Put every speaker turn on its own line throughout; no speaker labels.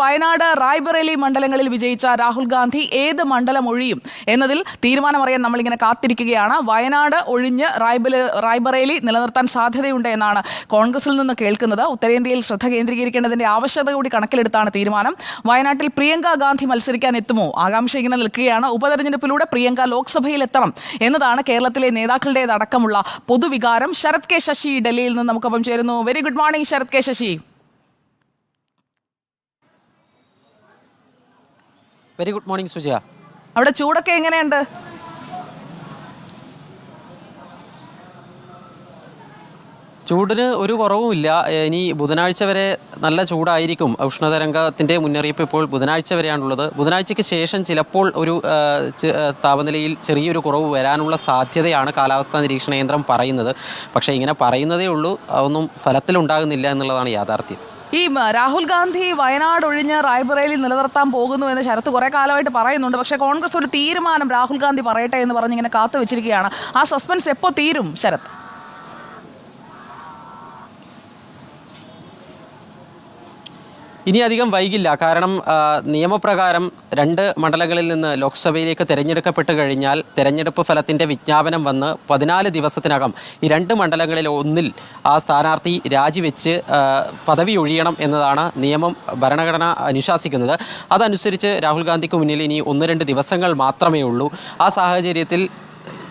വയനാട് റായ്ബറേലി മണ്ഡലങ്ങളിൽ വിജയിച്ച രാഹുൽ ഗാന്ധി ഏത് മണ്ഡലം ഒഴിയും എന്നതിൽ തീരുമാനമറിയാൻ നമ്മളിങ്ങനെ കാത്തിരിക്കുകയാണ്. വയനാട് ഒഴിഞ്ഞ് റായ്ബൽ റായ്ബറേലി നിലനിർത്താൻ സാധ്യതയുണ്ട് എന്നാണ് കോൺഗ്രസിൽ നിന്ന് കേൾക്കുന്നത്. ഉത്തരേന്ത്യയിൽ ശ്രദ്ധ കേന്ദ്രീകരിക്കേണ്ടതിന്റെ ആവശ്യകത കൂടി കണക്കിലെടുത്താണ് തീരുമാനം. വയനാട്ടിൽ പ്രിയങ്ക ഗാന്ധി മത്സരിക്കാൻ എത്തുമോ? ആകാംക്ഷ ഇങ്ങനെ നിൽക്കുകയാണ്. ഉപതെരഞ്ഞെടുപ്പിലൂടെ പ്രിയങ്ക ലോക്സഭയിൽ എത്തണം എന്നതാണ് കേരളത്തിലെ നേതാക്കളുടേതടക്കമുള്ള പൊതുവികാരം. ശരത് കെ ശശി ഡൽഹിയിൽ നിന്ന് നമുക്കൊപ്പം ചേരുന്നു. Very good morning Sarath K Sasi.
Very good morning Sujaya
അവിടെ ചൂടൊക്കെ എങ്ങനെയുണ്ട്?
ചൂടിന് ഒരു കുറവുമില്ല. ഇനി ബുധനാഴ്ച വരെ നല്ല ചൂടായിരിക്കും. ഉഷ്ണതരംഗത്തിന്റെ മുന്നറിയിപ്പ് ഇപ്പോൾ ബുധനാഴ്ച വരെയാണുള്ളത്. ബുധനാഴ്ചയ്ക്ക് ശേഷം ചിലപ്പോൾ ഒരു താപനിലയിൽ ചെറിയൊരു കുറവ് വരാനുള്ള സാധ്യതയാണ് കാലാവസ്ഥാ നിരീക്ഷണ കേന്ദ്രം പറയുന്നത്. പക്ഷേ ഇങ്ങനെ പറയുന്നതേ ഉള്ളൂ. അതൊന്നും ഫലത്തിലുണ്ടാകുന്നില്ല എന്നുള്ളതാണ് യാഥാർത്ഥ്യം.
ഈ രാഹുൽ ഗാന്ധി വയനാട് ഒഴിഞ്ഞ് റായ്ബറേലി നിലനിർത്താൻ പോകുന്നു എന്ന് ശരത്ത് കുറെ കാലമായിട്ട് പറയുന്നുണ്ട്. പക്ഷേ കോൺഗ്രസ് ഒരു തീരുമാനം രാഹുൽ ഗാന്ധി പറയട്ടെ എന്ന് പറഞ്ഞ് ഇങ്ങനെ കാത്തു വെച്ചിരിക്കുകയാണ് ആ സസ്പെൻസ് എപ്പോൾ തീരും ശരത്ത്?
ഇനി അധികം വൈകില്ല. കാരണം നിയമപ്രകാരം രണ്ട് മണ്ഡലങ്ങളിൽ നിന്ന് ലോക്സഭയിലേക്ക് തിരഞ്ഞെടുക്കപ്പെട്ട് കഴിഞ്ഞാൽ തിരഞ്ഞെടുപ്പ് ഫലത്തിന്റെ വിജ്ഞാപനം വന്ന് പതിനാല് ദിവസത്തിനകം ഈ രണ്ട് മണ്ഡലങ്ങളിൽ ഒന്നിൽ ആ സ്ഥാനാർത്ഥി രാജിവെച്ച് പദവി ഒഴിയണം എന്നതാണ് നിയമം ഭരണഘടന അനുശാസിക്കുന്നത്. അതനുസരിച്ച് രാഹുൽ ഗാന്ധിക്ക് മുന്നിൽ ഇനി ഒന്ന് രണ്ട് ദിവസങ്ങൾ മാത്രമേ ഉള്ളൂ. ആ സാഹചര്യത്തിൽ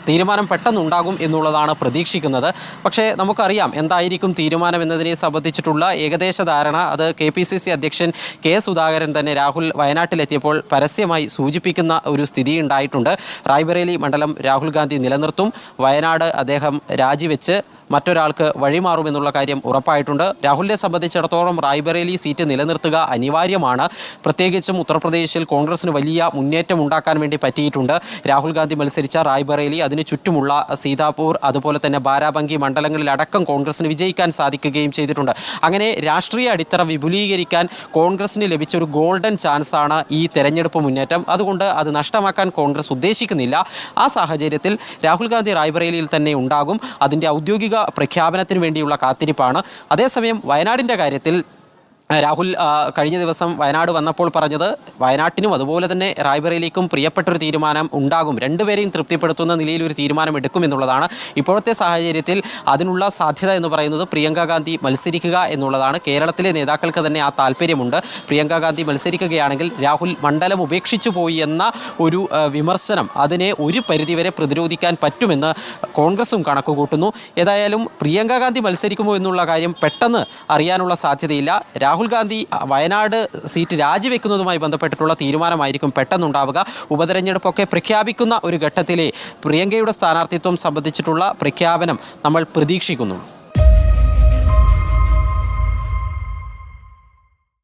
തീരുമാനം പെട്ടെന്നുണ്ടാകും എന്നുള്ളതാണ് പ്രതീക്ഷിക്കുന്നത്. പക്ഷേ നമുക്കറിയാം എന്തായിരിക്കും തീരുമാനം എന്നതിനെ സംബന്ധിച്ചിട്ടുള്ള ഏകദേശ ധാരണ. അത് കെ പി സി സി അധ്യക്ഷൻ കെ സുധാകരൻ തന്നെ രാഹുൽ വയനാട്ടിലെത്തിയപ്പോൾ പരസ്യമായി സൂചിപ്പിക്കുന്ന ഒരു സ്ഥിതി ഉണ്ടായിട്ടുണ്ട് റായ്ബറേലി മണ്ഡലം രാഹുൽ ഗാന്ധി നിലനിർത്തും. വയനാട് അദ്ദേഹം രാജിവെച്ച് മറ്റൊരാൾക്ക് വഴിമാറുമെന്നുള്ള കാര്യം ഉറപ്പായിട്ടുണ്ട്. രാഹുലിനെ സംബന്ധിച്ചിടത്തോളം റായ്ബറേലി സീറ്റ് നിലനിർത്തുക അനിവാര്യമാണ്. പ്രത്യേകിച്ചും ഉത്തർപ്രദേശിൽ കോൺഗ്രസിന് വലിയ മുന്നേറ്റം ഉണ്ടാക്കാൻ വേണ്ടി പറ്റിയിട്ടുണ്ട്. രാഹുൽ ഗാന്ധി മത്സരിച്ച റായ്ബറേലി അതിന് ചുറ്റുമുള്ള സീതാപൂർ അതുപോലെ തന്നെ ബാരാബങ്കി മണ്ഡലങ്ങളിലടക്കം കോൺഗ്രസിന് വിജയിക്കാൻ സാധിക്കുകയും ചെയ്തിട്ടുണ്ട്. അങ്ങനെ രാഷ്ട്രീയ അടിത്തറ വിപുലീകരിക്കാൻ കോൺഗ്രസിന് ലഭിച്ച ഒരു ഗോൾഡൻ ചാൻസ് ആണ് ഈ തെരഞ്ഞെടുപ്പ് മുന്നേറ്റം. അതുകൊണ്ട് അത് നഷ്ടമാക്കാൻ കോൺഗ്രസ് ഉദ്ദേശിക്കുന്നില്ല. ആ സാഹചര്യത്തിൽ രാഹുൽ ഗാന്ധി റായ്ബറേലിയിൽ തന്നെ ഉണ്ടാകും. അതിന്റെ ഔദ്യോഗിക പ്രഖ്യാപനത്തിന് വേണ്ടിയുള്ള കാത്തിരിപ്പാണ്. അതേസമയം വയനാടിന്റെ കാര്യത്തിൽ രാഹുൽ കഴിഞ്ഞ ദിവസം വയനാട് വന്നപ്പോൾ പറഞ്ഞത് വയനാട്ടിനും അതുപോലെ തന്നെ റായ്ബറയിലേക്കും പ്രിയപ്പെട്ടൊരു തീരുമാനം ഉണ്ടാകും. രണ്ടുപേരെയും തൃപ്തിപ്പെടുത്തുന്ന നിലയിൽ ഒരു തീരുമാനം എടുക്കും എന്നുള്ളതാണ്. ഇപ്പോഴത്തെ സാഹചര്യത്തിൽ അതിനുള്ള സാധ്യത എന്ന് പറയുന്നത് പ്രിയങ്ക ഗാന്ധി മത്സരിക്കുക എന്നുള്ളതാണ്. കേരളത്തിലെ നേതാക്കൾക്ക് തന്നെ ആ താല്പര്യമുണ്ട്. പ്രിയങ്ക ഗാന്ധി മത്സരിക്കുകയാണെങ്കിൽ രാഹുൽ മണ്ഡലം ഉപേക്ഷിച്ചു പോയി എന്ന ഒരു വിമർശനം അതിനെ ഒരു പരിധിവരെ പ്രതിരോധിക്കാൻ പറ്റുമെന്ന് കോൺഗ്രസും കണക്കുകൂട്ടുന്നു. ഏതായാലും പ്രിയങ്ക ഗാന്ധി മത്സരിക്കുമോ എന്നുള്ള കാര്യം പെട്ടെന്ന് അറിയാനുള്ള സാധ്യതയില്ല. രാഹുൽ ഗാന്ധി വയനാട് സീറ്റ് രാജിവെക്കുന്നതുമായി ബന്ധപ്പെട്ടിട്ടുള്ള തീരുമാനമായിരിക്കും പെട്ടെന്നുണ്ടാവുക. ഉപതെരഞ്ഞെടുപ്പൊക്കെ പ്രഖ്യാപിക്കുന്ന ഒരു ഘട്ടത്തിലെ പ്രിയങ്കയുടെ സ്ഥാനാർത്ഥിത്വം സംബന്ധിച്ചിട്ടുള്ള പ്രഖ്യാപനം നമ്മൾ പ്രതീക്ഷിക്കുന്നുള്ളൂ